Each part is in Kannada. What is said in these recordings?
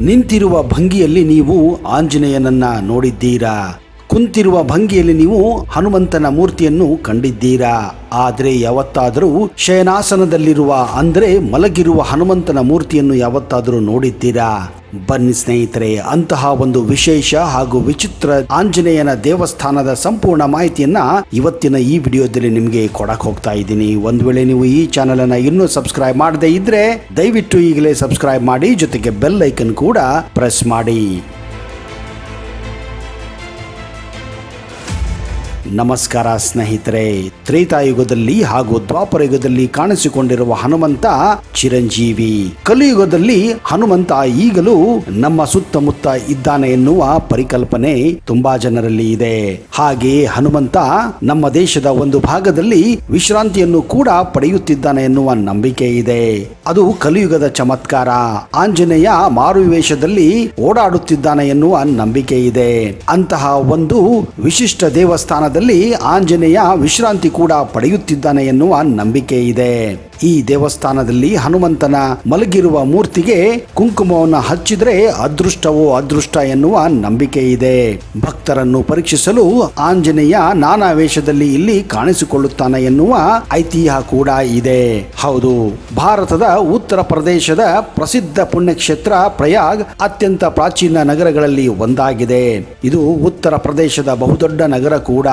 ನಿಂತಿರುವ ಭಂಗಿಯಲ್ಲಿ ನೀವು ಆಂಜನೇಯನನ್ನ ನೋಡಿದ್ದೀರಾ? ಕುಂತಿರುವ ಭಂಗಿಯಲ್ಲಿ ನೀವು ಹನುಮಂತನ ಮೂರ್ತಿಯನ್ನು ಕಂಡಿದ್ದೀರಾ? ಆದರೆ ಯಾವತ್ತಾದರೂ ಶಯನಾಸನದಲ್ಲಿರುವ, ಅಂದರೆ ಮಲಗಿರುವ ಹನುಮಂತನ ಮೂರ್ತಿಯನ್ನು ಯಾವತ್ತಾದರೂ ನೋಡಿದ್ದೀರಾ? ಬನ್ನಿ ಸ್ನೇಹಿತರೆ, ಅಂತಹ ಒಂದು ವಿಶೇಷ ಹಾಗೂ ವಿಚಿತ್ರ ಆಂಜನೇಯನ ದೇವಸ್ಥಾನದ ಸಂಪೂರ್ಣ ಮಾಹಿತಿಯನ್ನ ಇವತ್ತಿನ ಈ ವಿಡಿಯೋದಲ್ಲಿ ನಿಮಗೆ ಕೊಡಕ್ ಹೋಗ್ತಾ ಇದ್ದೀನಿ. ಒಂದು ವೇಳೆ ನೀವು ಈ ಚಾನೆಲ್ ಅನ್ನ ಇನ್ನೂ ಸಬ್ಸ್ಕ್ರೈಬ್ ಮಾಡದೇ ಇದ್ರೆ ದಯವಿಟ್ಟು ಈಗಲೇ ಸಬ್ಸ್ಕ್ರೈಬ್ ಮಾಡಿ, ಜೊತೆಗೆ ಬೆಲ್ ಐಕನ್ ಕೂಡ ಪ್ರೆಸ್ ಮಾಡಿ. ನಮಸ್ಕಾರ ಸ್ನೇಹಿತರೆ ತ್ರೇತಾಯುಗದಲ್ಲಿ ಹಾಗೂ ದ್ವಾಪರ ಯುಗದಲ್ಲಿ ಕಾಣಿಸಿಕೊಂಡಿರುವ ಹನುಮಂತ ಚಿರಂಜೀವಿ. ಕಲಿಯುಗದಲ್ಲಿ ಹನುಮಂತ ಈಗಲೂ ನಮ್ಮ ಸುತ್ತಮುತ್ತ ಇದ್ದಾನೆ ಎನ್ನುವ ಪರಿಕಲ್ಪನೆ ತುಂಬಾ ಜನರಲ್ಲಿ ಇದೆ. ಹಾಗೆ ಹನುಮಂತ ನಮ್ಮ ದೇಶದ ಒಂದು ಭಾಗದಲ್ಲಿ ವಿಶ್ರಾಂತಿಯನ್ನು ಕೂಡ ಪಡೆಯುತ್ತಿದ್ದಾನೆ ಎನ್ನುವ ನಂಬಿಕೆ ಇದೆ. ಅದು ಕಲಿಯುಗದ ಚಮತ್ಕಾರ. ಆಂಜನೇಯ ಮಾರುವೇಷದಲ್ಲಿ ಓಡಾಡುತ್ತಿದ್ದಾನೆ ಎನ್ನುವ ನಂಬಿಕೆ ಇದೆ. ಅಂತಹ ಒಂದು ವಿಶಿಷ್ಟ ದೇವಸ್ಥಾನದಲ್ಲಿ ಆಂಜನೇಯ ವಿಶ್ರಾಂತಿ ಕೂಡ ಪಡೆಯುತ್ತಿದ್ದಾನೆ ಎನ್ನುವ ನಂಬಿಕೆ ಇದೆ ಈ ದೇವಸ್ಥಾನದಲ್ಲಿ ಹನುಮಂತನ ಮಲಗಿರುವ ಮೂರ್ತಿಗೆ ಕುಂಕುಮವನ್ನು ಹಚ್ಚಿದ್ರೆ ಅದೃಷ್ಟವೋ ಅದೃಷ್ಟ ಎನ್ನುವ ನಂಬಿಕೆ ಇದೆ. ಭಕ್ತರನ್ನು ಪರೀಕ್ಷಿಸಲು ಆಂಜನೇಯ ನಾನಾ ವೇಷದಲ್ಲಿ ಇಲ್ಲಿ ಕಾಣಿಸಿಕೊಳ್ಳುತ್ತಾನೆ ಎನ್ನುವ ಐತಿಹ್ಯ ಕೂಡ ಇದೆ. ಹೌದು, ಭಾರತದ ಉತ್ತರ ಪ್ರದೇಶದ ಪ್ರಸಿದ್ಧ ಪುಣ್ಯಕ್ಷೇತ್ರ ಪ್ರಯಾಗ್ ಅತ್ಯಂತ ಪ್ರಾಚೀನ ನಗರಗಳಲ್ಲಿ ಒಂದಾಗಿದೆ. ಇದು ಉತ್ತರ ಪ್ರದೇಶದ ಬಹುದೊಡ್ಡ ನಗರ ಕೂಡ.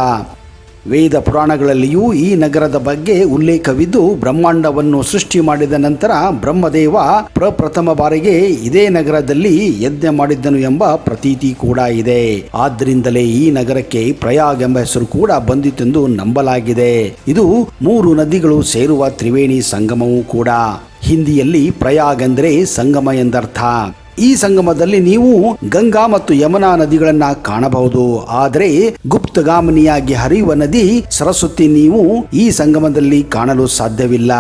ವೇದ ಪುರಾಣಗಳಲ್ಲಿಯೂ ಈ ನಗರದ ಬಗ್ಗೆ ಉಲ್ಲೇಖವಿದ್ದು ಬ್ರಹ್ಮಾಂಡವನ್ನು ಸೃಷ್ಟಿ ಮಾಡಿದ ನಂತರ ಬ್ರಹ್ಮದೇವ ಪ್ರಪ್ರಥಮ ಬಾರಿಗೆ ಇದೇ ನಗರದಲ್ಲಿ ಯಜ್ಞ ಮಾಡಿದ್ದನು ಎಂಬ ಪ್ರತೀತಿ ಕೂಡ ಇದೆ. ಆದ್ದರಿಂದಲೇ ಈ ನಗರಕ್ಕೆ ಪ್ರಯಾಗ್ ಎಂಬ ಹೆಸರು ಕೂಡ ಬಂದಿತೆಂದು ನಂಬಲಾಗಿದೆ. ಇದು ಮೂರು ನದಿಗಳು ಸೇರುವ ತ್ರಿವೇಣಿ ಸಂಗಮವೂ ಕೂಡ. ಹಿಂದಿಯಲ್ಲಿ ಪ್ರಯಾಗ್ ಅಂದರೆ ಸಂಗಮ ಎಂದರ್ಥ. ಈ ಸಂಗಮದಲ್ಲಿ ನೀವು ಗಂಗಾ ಮತ್ತು ಯಮುನಾ ನದಿಗಳನ್ನ ಕಾಣಬಹುದು. ಆದರೆ ಗುಪ್ತಗಾಮಿನಿಯಾಗಿ ಹರಿಯುವ ನದಿ ಸರಸ್ವತಿ ನೀವು ಈ ಸಂಗಮದಲ್ಲಿ ಕಾಣಲು ಸಾಧ್ಯವಿಲ್ಲ.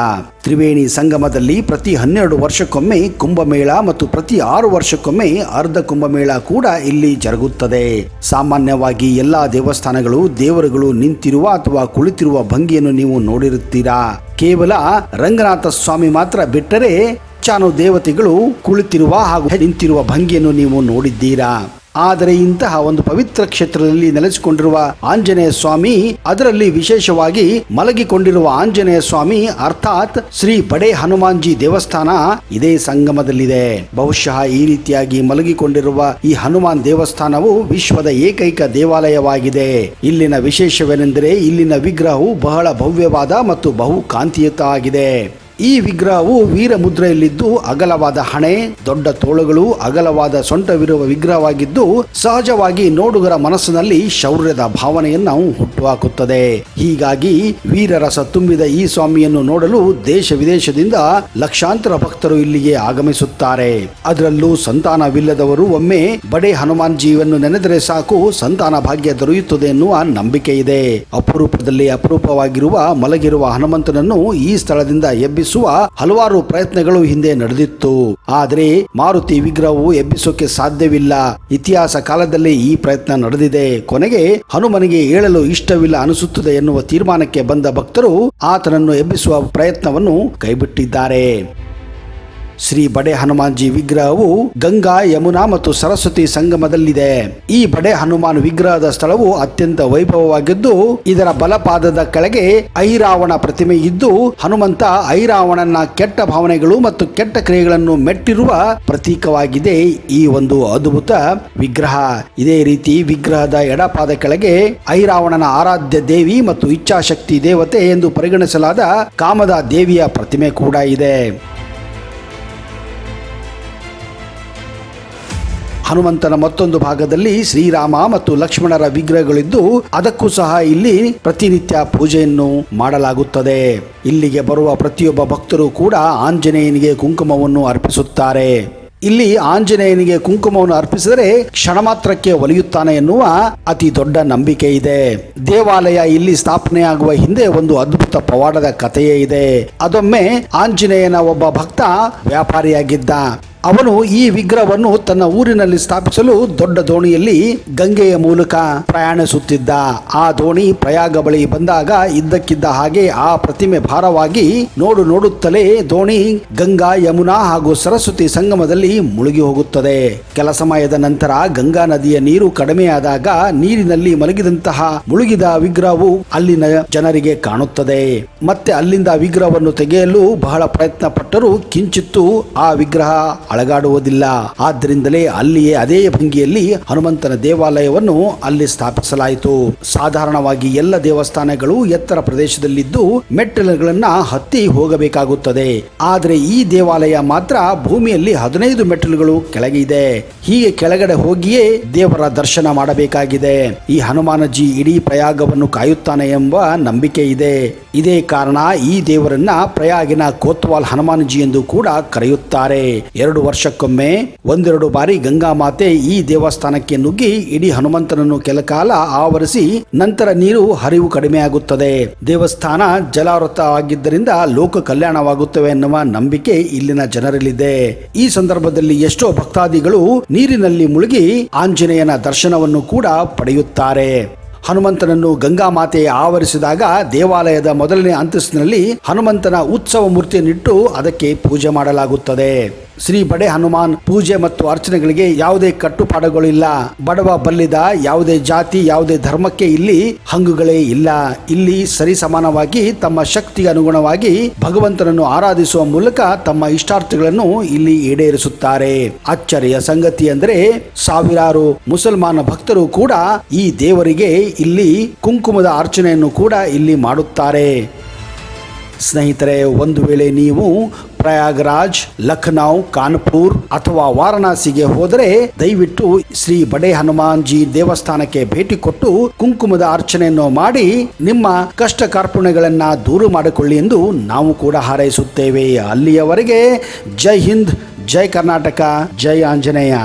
ತ್ರಿವೇಣಿ ಸಂಗಮದಲ್ಲಿ ಪ್ರತಿ ಹನ್ನೆರಡು ವರ್ಷಕ್ಕೊಮ್ಮೆ ಕುಂಭಮೇಳ ಮತ್ತು ಪ್ರತಿ ಆರು ವರ್ಷಕ್ಕೊಮ್ಮೆ ಅರ್ಧ ಕುಂಭಮೇಳ ಕೂಡ ಇಲ್ಲಿ ಜರುಗುತ್ತದೆ. ಸಾಮಾನ್ಯವಾಗಿ ಎಲ್ಲಾ ದೇವಸ್ಥಾನಗಳು, ದೇವರುಗಳು ನಿಂತಿರುವ ಅಥವಾ ಕುಳಿತಿರುವ ಭಂಗಿಯನ್ನು ನೀವು ನೋಡಿರುತ್ತೀರಾ? ಕೇವಲ ರಂಗನಾಥ ಸ್ವಾಮಿ ಮಾತ್ರ ಬಿಟ್ಟರೆ ಚಾನು ದೇವತೆಗಳು ಕುಳಿತಿರುವ ಹಾಗೂ ನಿಂತಿರುವ ಭಂಗಿಯನ್ನು ನೀವು ನೋಡಿದ್ದೀರಾ? ಆದರೆ ಇಂತಹ ಒಂದು ಪವಿತ್ರ ಕ್ಷೇತ್ರದಲ್ಲಿ ನೆಲೆಸಿಕೊಂಡಿರುವ ಆಂಜನೇಯ ಸ್ವಾಮಿ, ಅದರಲ್ಲಿ ವಿಶೇಷವಾಗಿ ಮಲಗಿಕೊಂಡಿರುವ ಆಂಜನೇಯ ಸ್ವಾಮಿ, ಅರ್ಥಾತ್ ಶ್ರೀ ಬಡೆ ಹನುಮಾನ್ಜಿ ದೇವಸ್ಥಾನ ಇದೇ ಸಂಗಮದಲ್ಲಿದೆ. ಬಹುಶಃ ಈ ರೀತಿಯಾಗಿ ಮಲಗಿಕೊಂಡಿರುವ ಈ ಹನುಮಾನ್ ದೇವಸ್ಥಾನವು ವಿಶ್ವದ ಏಕೈಕ ದೇವಾಲಯವಾಗಿದೆ. ಇಲ್ಲಿನ ವಿಶೇಷವೇನೆಂದರೆ ಇಲ್ಲಿನ ವಿಗ್ರಹವು ಬಹಳ ಭವ್ಯವಾದ ಮತ್ತು ಬಹು ಕಾಂತಿಯುತ ಆಗಿದೆ ಈ ವಿಗ್ರಹವು ವೀರಮುದ್ರೆಯಲ್ಲಿದ್ದು ಅಗಲವಾದ ಹಣೆ, ದೊಡ್ಡ ತೋಳುಗಳು, ಅಗಲವಾದ ಸೊಂಟವಿರುವ ವಿಗ್ರಹವಾಗಿದ್ದು ಸಹಜವಾಗಿ ನೋಡುಗರ ಮನಸ್ಸಿನಲ್ಲಿ ಶೌರ್ಯದ ಭಾವನೆಯನ್ನು ಹುಟ್ಟುಹಾಕುತ್ತದೆ. ಹೀಗಾಗಿ ವೀರರಸ ತುಂಬಿದ ಈ ಸ್ವಾಮಿಯನ್ನು ನೋಡಲು ದೇಶ ವಿದೇಶದಿಂದ ಲಕ್ಷಾಂತರ ಭಕ್ತರು ಇಲ್ಲಿಗೆ ಆಗಮಿಸುತ್ತಾರೆ. ಅದರಲ್ಲೂ ಸಂತಾನವಿಲ್ಲದವರು ಒಮ್ಮೆ ಬಡೆ ಹನುಮಾನ್ ಜೀವನ್ನು ನೆನೆದರೆ ಸಾಕು ಸಂತಾನ ಭಾಗ್ಯ ದೊರೆಯುತ್ತದೆ ಎನ್ನುವ ನಂಬಿಕೆ ಇದೆ ಅಪರೂಪದಲ್ಲಿ ಅಪರೂಪವಾಗಿರುವ ಮಲಗಿರುವ ಹನುಮಂತನನ್ನು ಈ ಸ್ಥಳದಿಂದ ಎಬ್ಬಿಸುವ ಹಲವಾರು ಪ್ರಯತ್ನಗಳು ಹಿಂದೆ ನಡೆದಿತ್ತು. ಆದರೆ ಮಾರುತಿ ವಿಗ್ರಹವು ಎಬ್ಬಿಸೋಕೆ ಸಾಧ್ಯವಿಲ್ಲ. ಇತಿಹಾಸ ಕಾಲದಲ್ಲಿ ಈ ಪ್ರಯತ್ನ ನಡೆದಿದೆ. ಕೊನೆಗೆ ಹನುಮನಿಗೆ ಏಳಲು ಇಷ್ಟವಿಲ್ಲ ಅನಿಸುತ್ತದೆ ಎನ್ನುವ ತೀರ್ಮಾನಕ್ಕೆ ಬಂದ ಭಕ್ತರು ಆತನನ್ನು ಎಬ್ಬಿಸುವ ಪ್ರಯತ್ನವನ್ನು ಕೈಬಿಟ್ಟಿದ್ದಾರೆ. ಶ್ರೀ ಬಡೆ ಹನುಮಾನ್ಜಿ ವಿಗ್ರಹವು ಗಂಗಾ, ಯಮುನಾ ಮತ್ತು ಸರಸ್ವತಿ ಸಂಗಮದಲ್ಲಿದೆ. ಈ ಬಡೆ ಹನುಮಾನ್ ವಿಗ್ರಹದ ಸ್ಥಳವು ಅತ್ಯಂತ ವೈಭವವಾಗಿದ್ದು, ಇದರ ಬಲಪಾದದ ಕೆಳಗೆ ಐರಾವಣ ಪ್ರತಿಮೆ ಇದ್ದು, ಹನುಮಂತ ಐರಾವಣನ ಕೆಟ್ಟ ಭಾವನೆಗಳು ಮತ್ತು ಕೆಟ್ಟ ಕ್ರಿಯೆಗಳನ್ನು ಮೆಟ್ಟಿರುವ ಪ್ರತೀಕವಾಗಿದೆ ಈ ಒಂದು ಅದ್ಭುತ ವಿಗ್ರಹ. ಇದೇ ರೀತಿ ವಿಗ್ರಹದ ಎಡಪಾದ ಕೆಳಗೆ ಐರಾವಣನ ಆರಾಧ್ಯ ದೇವಿ ಮತ್ತು ಇಚ್ಛಾಶಕ್ತಿ ದೇವತೆ ಎಂದು ಪರಿಗಣಿಸಲಾದ ಕಾಮದ ದೇವಿಯ ಪ್ರತಿಮೆ ಕೂಡ ಇದೆ. ಹನುಮಂತನ ಮತ್ತೊಂದು ಭಾಗದಲ್ಲಿ ಶ್ರೀರಾಮ ಮತ್ತು ಲಕ್ಷ್ಮಣರ ವಿಗ್ರಹಗಳಿದ್ದು ಅದಕ್ಕೂ ಸಹ ಇಲ್ಲಿ ಪ್ರತಿನಿತ್ಯ ಪೂಜೆಯನ್ನು ಮಾಡಲಾಗುತ್ತದೆ. ಇಲ್ಲಿಗೆ ಬರುವ ಪ್ರತಿಯೊಬ್ಬ ಭಕ್ತರು ಕೂಡ ಆಂಜನೇಯನಿಗೆ ಕುಂಕುಮವನ್ನು ಅರ್ಪಿಸುತ್ತಾರೆ. ಇಲ್ಲಿ ಆಂಜನೇಯನಿಗೆ ಕುಂಕುಮವನ್ನು ಅರ್ಪಿಸಿದರೆ ಕ್ಷಣ ಮಾತ್ರಕ್ಕೆ ಒಲಿಯುತ್ತಾನೆ ಎನ್ನುವ ಅತಿ ದೊಡ್ಡ ನಂಬಿಕೆ ಇದೆ. ದೇವಾಲಯ ಇಲ್ಲಿ ಸ್ಥಾಪನೆಯಾಗುವ ಹಿಂದೆ ಒಂದು ಅದ್ಭುತ ಪವಾಡದ ಕಥೆಯೇ ಇದೆ. ಅದೊಮ್ಮೆ ಆಂಜನೇಯನ ಒಬ್ಬ ಭಕ್ತ ವ್ಯಾಪಾರಿಯಾಗಿದ್ದ. ಅವನು ಈ ವಿಗ್ರಹವನ್ನು ತನ್ನ ಊರಿನಲ್ಲಿ ಸ್ಥಾಪಿಸಲು ದೊಡ್ಡ ದೋಣಿಯಲ್ಲಿ ಗಂಗೆಯ ಮೂಲಕ ಪ್ರಯಾಣಿಸುತ್ತಿದ್ದ. ಆ ದೋಣಿ ಪ್ರಯಾಗ ಬಳಿ ಬಂದಾಗ ಇದ್ದಕ್ಕಿದ್ದ ಹಾಗೆ ಆ ಪ್ರತಿಮೆ ಭಾರವಾಗಿ ನೋಡು ನೋಡುತ್ತಲೇ ದೋಣಿ ಗಂಗಾ, ಯಮುನಾ ಹಾಗೂ ಸರಸ್ವತಿ ಸಂಗಮದಲ್ಲಿ ಮುಳುಗಿ ಹೋಗುತ್ತದೆ. ಕೆಲ ಸಮಯದ ನಂತರ ಗಂಗಾ ನದಿಯ ನೀರು ಕಡಿಮೆಯಾದಾಗ ನೀರಿನಲ್ಲಿ ಮಲಗಿದಂತಹ ಮುಳುಗಿದ ವಿಗ್ರಹವು ಅಲ್ಲಿನ ಜನರಿಗೆ ಕಾಣುತ್ತದೆ. ಮತ್ತೆ ಅಲ್ಲಿಂದ ವಿಗ್ರಹವನ್ನು ತೆಗೆಯಲು ಬಹಳ ಪ್ರಯತ್ನ ಪಟ್ಟರೂ ಕಿಂಚಿತ್ತು ಆ ವಿಗ್ರಹ ಅಳಗಾಡುವುದಿಲ್ಲ. ಆದ್ದರಿಂದಲೇ ಅಲ್ಲಿಯೇ ಅದೇ ಭಂಗಿಯಲ್ಲಿ ಹನುಮಂತನ ದೇವಾಲಯವನ್ನು ಅಲ್ಲಿ ಸ್ಥಾಪಿಸಲಾಯಿತು. ಸಾಧಾರಣವಾಗಿ ಎಲ್ಲ ದೇವಸ್ಥಾನಗಳು ಎತ್ತರ ಪ್ರದೇಶದಲ್ಲಿದ್ದು ಮೆಟ್ಟಿಲುಗಳನ್ನ ಹತ್ತಿ ಹೋಗಬೇಕಾಗುತ್ತದೆ. ಆದರೆ ಈ ದೇವಾಲಯ ಮಾತ್ರ ಭೂಮಿಯಲ್ಲಿ ಹದಿನೈದು ಮೆಟ್ಟಿಲುಗಳು ಕೆಳಗೆ ಇದೆ. ಹೀಗೆ ಕೆಳಗಡೆ ಹೋಗಿಯೇ ದೇವರ ದರ್ಶನ ಮಾಡಬೇಕಾಗಿದೆ. ಈ ಹನುಮಾನಜಿ ಇಡೀ ಪ್ರಯಾಗವನ್ನು ಕಾಯುತ್ತಾನೆ ಎಂಬ ನಂಬಿಕೆ ಇದೆ. ಇದೇ ಕಾರಣ ಈ ದೇವರನ್ನ ಪ್ರಯಾಗಿನ ಕೋತ್ವಾಲ್ ಹನುಮಾನಜಿ ಎಂದು ಕೂಡ ಕರೆಯುತ್ತಾರೆ. ಎರಡು ವರ್ಷಕ್ಕೊಮ್ಮೆ ಒಂದೆರಡು ಬಾರಿ ಗಂಗಾ ಮಾತೆ ಈ ದೇವಸ್ಥಾನಕ್ಕೆ ನುಗ್ಗಿ ಇಡೀ ಹನುಮಂತನನ್ನು ಕೆಲಕಾಲ ಆವರಿಸಿ ನಂತರ ನೀರು ಹರಿವು ಕಡಿಮೆಯಾಗುತ್ತದೆ ದೇವಸ್ಥಾನ ಜಲಾವೃತವಾಗಿದ್ದರಿಂದ ಲೋಕ ಕಲ್ಯಾಣವಾಗುತ್ತವೆ ಎನ್ನುವ ನಂಬಿಕೆ ಇಲ್ಲಿನ ಜನರಲ್ಲಿದೆ. ಈ ಸಂದರ್ಭದಲ್ಲಿ ಎಷ್ಟೋ ಭಕ್ತಾದಿಗಳು ನೀರಿನಲ್ಲಿ ಮುಳುಗಿ ಆಂಜನೇಯನ ದರ್ಶನವನ್ನು ಕೂಡ ಪಡೆಯುತ್ತಾರೆ. ಹನುಮಂತನನ್ನು ಗಂಗಾ ಮಾತೆ ಆವರಿಸಿದಾಗ ದೇವಾಲಯದ ಮೊದಲನೇ ಅಂತಸ್ತಿನಲ್ಲಿ ಹನುಮಂತನ ಉತ್ಸವ ಮೂರ್ತಿಯನ್ನಿಟ್ಟು ಅದಕ್ಕೆ ಪೂಜೆ ಮಾಡಲಾಗುತ್ತದೆ. ಶ್ರೀ ಬಡೆ ಹನುಮಾನ್ ಪೂಜೆ ಮತ್ತು ಅರ್ಚನೆಗಳಿಗೆ ಯಾವುದೇ ಕಟ್ಟುಪಾಡುಗಳಿಲ್ಲ. ಬಡವ ಬಲ್ಲಿದ ಯಾವುದೇ ಜಾತಿ, ಯಾವುದೇ ಧರ್ಮಕ್ಕೆ ಇಲ್ಲಿ ಹಂಗುಗಳೇ ಇಲ್ಲ. ಇಲ್ಲಿ ಸರಿ ಸಮಾನವಾಗಿ ತಮ್ಮ ಶಕ್ತಿಗೆ ಅನುಗುಣವಾಗಿ ಭಗವಂತನನ್ನು ಆರಾಧಿಸುವ ಮೂಲಕ ತಮ್ಮ ಇಷ್ಟಾರ್ಥಗಳನ್ನು ಇಲ್ಲಿ ಈಡೇರಿಸುತ್ತಾರೆ. ಅಚ್ಚರಿಯ ಸಂಗತಿ ಅಂದರೆ ಸಾವಿರಾರು ಮುಸಲ್ಮಾನ ಭಕ್ತರು ಕೂಡ ಈ ದೇವರಿಗೆ ಇಲ್ಲಿ ಕುಂಕುಮದ ಅರ್ಚನೆಯನ್ನು ಕೂಡ ಇಲ್ಲಿ ಮಾಡುತ್ತಾರೆ. ಸ್ನೇಹಿತರೆ, ಒಂದು ವೇಳೆ ನೀವು ಪ್ರಯಾಗ್ರಾಜ್, ಲಖನೌ, ಕಾನ್ಪುರ್ ಅಥವಾ ವಾರಣಾಸಿಗೆ ಹೋದರೆ ದಯವಿಟ್ಟು ಶ್ರೀ ಬಡೆ ಹನುಮಾನ್ ಜಿ ದೇವಸ್ಥಾನಕ್ಕೆ ಭೇಟಿ ಕೊಟ್ಟು ಕುಂಕುಮದ ಅರ್ಚನೆಯನ್ನು ಮಾಡಿ ನಿಮ್ಮ ಕಷ್ಟ ಕಾರ್ಪಣ್ಯಗಳನ್ನ ದೂರು ಮಾಡಿಕೊಳ್ಳಿ ಎಂದು ನಾವು ಕೂಡ ಹಾರೈಸುತ್ತೇವೆ. ಅಲ್ಲಿಯವರೆಗೆ ಜೈ ಹಿಂದ್, ಜೈ ಕರ್ನಾಟಕ, ಜೈ ಆಂಜನೇಯ.